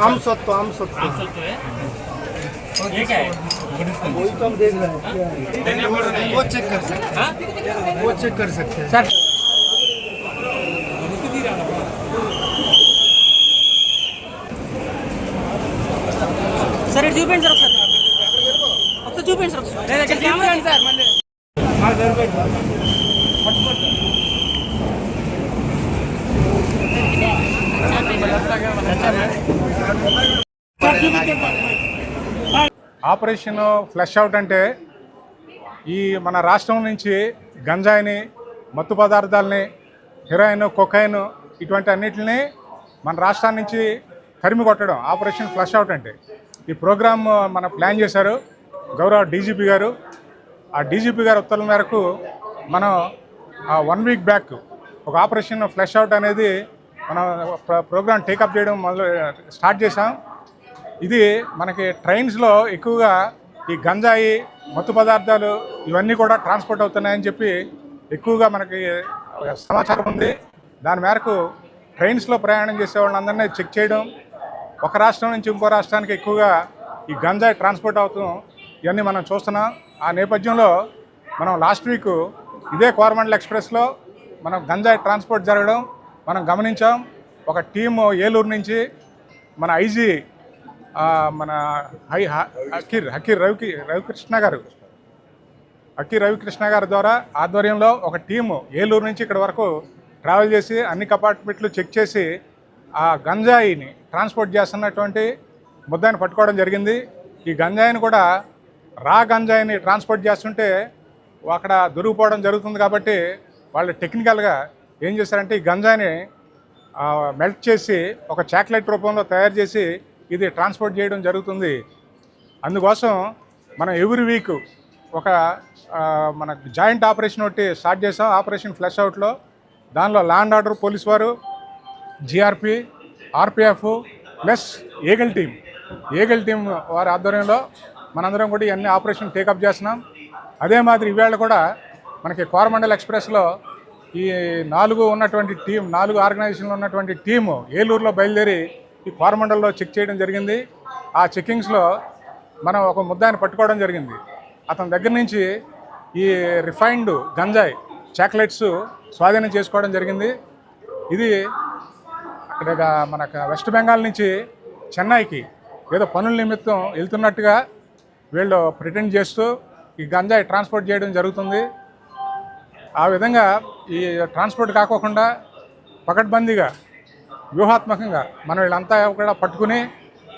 आम सत्व आम सत्व आप सकते हैं ये क्या है वही तो हम देख रहे हैं क्या है। वो चेक कर सकते हाँ? हैं वो चेक कर सकते हैं सर సార్ ఇటు చూపించండి సార్ ఒకసారి ఒకసారి చూపించండి సార్ ఒకసారి చూపించండి సార్ మళ్ళీ ఆపరేషన్ ఫ్లష్ అవుట్ అంటే ఈ మన రాష్ట్రం నుంచి గంజాయిని మత్తు పదార్థాలని హెరాయిన్ కొకైన్ ఇటువంటి అన్నిటిని మన రాష్ట్రం నుంచి తరిమి కొట్టడం ఆపరేషన్ ఫ్లష్ అవుట్ అంటే. ఈ ప్రోగ్రామ్ మన ప్లాన్ చేశారు గౌరవ డీజీపీ గారు. ఆ డీజీపీ గారి ఉత్తర్వుల మేరకు మనం వన్ వీక్ బ్యాక్ ఒక ఆపరేషన్ ఫ్లష్ అవుట్ అనేది మనం ప్ర- ప్రోగ్రామ్ టేకప్ చేయడం మొదలు స్టార్ట్ చేసాం ఇది మనకి ట్రైన్స్లో ఎక్కువగా ఈ గంజాయి మత్తు పదార్థాలు ఇవన్నీ కూడా ట్రాన్స్పోర్ట్ అవుతున్నాయని చెప్పి ఎక్కువగా మనకి సమాచారం ఉంది. దాని మేరకు ట్రైన్స్లో ప్రయాణం చేసే వాళ్ళందరినీ చెక్ చేయడం ఒక రాష్ట్రం నుంచి ఇంకో రాష్ట్రానికి ఎక్కువగా ఈ గంజాయి ట్రాన్స్పోర్ట్ అవుతాం ఇవన్నీ మనం చూస్తున్నాం. ఆ నేపథ్యంలో మనం లాస్ట్ వీక్ ఇదే కోరమండల్ ఎక్స్ప్రెస్లో మనం గంజాయి ట్రాన్స్పోర్ట్ జరగడం మనం గమనించాం ఒక టీము ఏలూరు నుంచి మన ఐజీ మన హై హకీర్ హకీర్ రవికి రవికృష్ణ గారు హకీర్ రవికృష్ణ గారి ద్వారా ఆధ్వర్యంలో ఒక టీము ఏలూరు నుంచి ఇక్కడ వరకు ట్రావెల్ చేసి అన్ని కంపార్ట్మెంట్లు చెక్ చేసి ఆ గంజాయిని ట్రాన్స్పోర్ట్ చేస్తున్నటువంటి ముద్దాయిని పట్టుకోవడం జరిగింది. ఈ గంజాయిని కూడా రా గంజాయిని ట్రాన్స్పోర్ట్ చేస్తుంటే అక్కడ దొరికిపోవడం జరుగుతుంది కాబట్టి వాళ్ళు టెక్నికల్గా ఏం చేశారంటే ఈ గంజాని మెల్ట్ చేసి ఒక చాక్లెట్ రూపంలో తయారు చేసి ఇది ట్రాన్స్పోర్ట్ చేయడం జరుగుతుంది. అందుకోసం మనం ఎవ్రీ వీక్ ఒక మన జాయింట్ ఆపరేషన్ ఒకటి స్టార్ట్ చేసాం. ఆపరేషన్ ఫ్లష్ అవుట్లో. దానిలో ల్యాండ్ ఆర్డర్ పోలీస్ వారు GRP RPF plus eagle team eagle team వారి ఆధ్వర్యంలో మనందరం కూడా ఇవన్నీ ఆపరేషన్ టేకప్ చేస్తున్నాం. అదే మాదిరి ఈవేళ కూడా మనకి కోరమండల్ ఎక్స్ప్రెస్లో ఈ నాలుగు ఉన్నటువంటి టీం నాలుగు ఆర్గనైజేషన్లో ఉన్నటువంటి టీము ఏలూరులో బయలుదేరి ఈ కోరమండల్లో చెక్ చేయడం జరిగింది. ఆ చెక్కింగ్స్లో మనం ఒక ముద్దాయిని పట్టుకోవడం జరిగింది. అతని దగ్గర నుంచి ఈ రిఫైన్డ్ గంజాయి చాక్లెట్స్ స్వాధీనం చేసుకోవడం జరిగింది. ఇది ఇక్కడ మనకు వెస్ట్ బెంగాల్ నుంచి చెన్నైకి ఏదో పనుల నిమిత్తం వెళ్తున్నట్టుగా వీళ్ళు ప్రిటెండ్ చేస్తూ ఈ గంజాయి ట్రాన్స్పోర్ట్ చేయడం జరుగుతుంది. ఆ విధంగా ఈ ట్రాన్స్పోర్ట్ కాకోకుండా పకడ్బందీగా వ్యూహాత్మకంగా మనం వీళ్ళంతా కూడా పట్టుకుని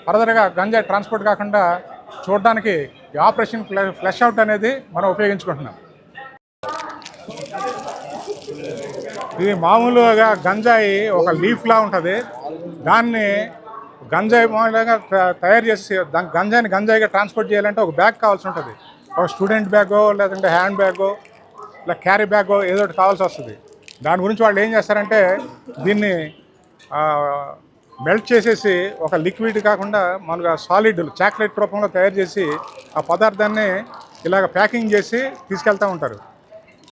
ఫర్దర్గా గంజాయి ట్రాన్స్పోర్ట్ కాకుండా చూడడానికి ఈ ఆపరేషన్ ఫ్ల- ఫ్లష్ అవుట్ అనేది మనం ఉపయోగించుకుంటున్నాం. ఇది మామూలుగా గంజాయి ఒక లీఫ్లా ఉంటుంది. దాన్ని గంజాయి మామూలుగా త- తయారు చేసి దా- గంజాయిని గంజాయిగా ట్రాన్స్పోర్ట్ చేయాలంటే ఒక బ్యాగ్ కావాల్సి ఉంటుంది. ఒక స్టూడెంట్ బ్యాగో లేదంటే హ్యాండ్ బ్యాగో ఇలా క్యారీ బ్యాగ్ ఏదో ఒకటి కావాల్సి వస్తుంది. దాని గురించి వాళ్ళు ఏం చేస్తారంటే దీన్ని మెల్ట్ చేసేసి ఒక లిక్విడ్ కాకుండా మనకు సాలిడ్ చాక్లెట్ రూపంలో తయారు చేసి ఆ పదార్థాన్ని ఇలాగ ప్యాకింగ్ చేసి తీసుకెళ్తూ ఉంటారు.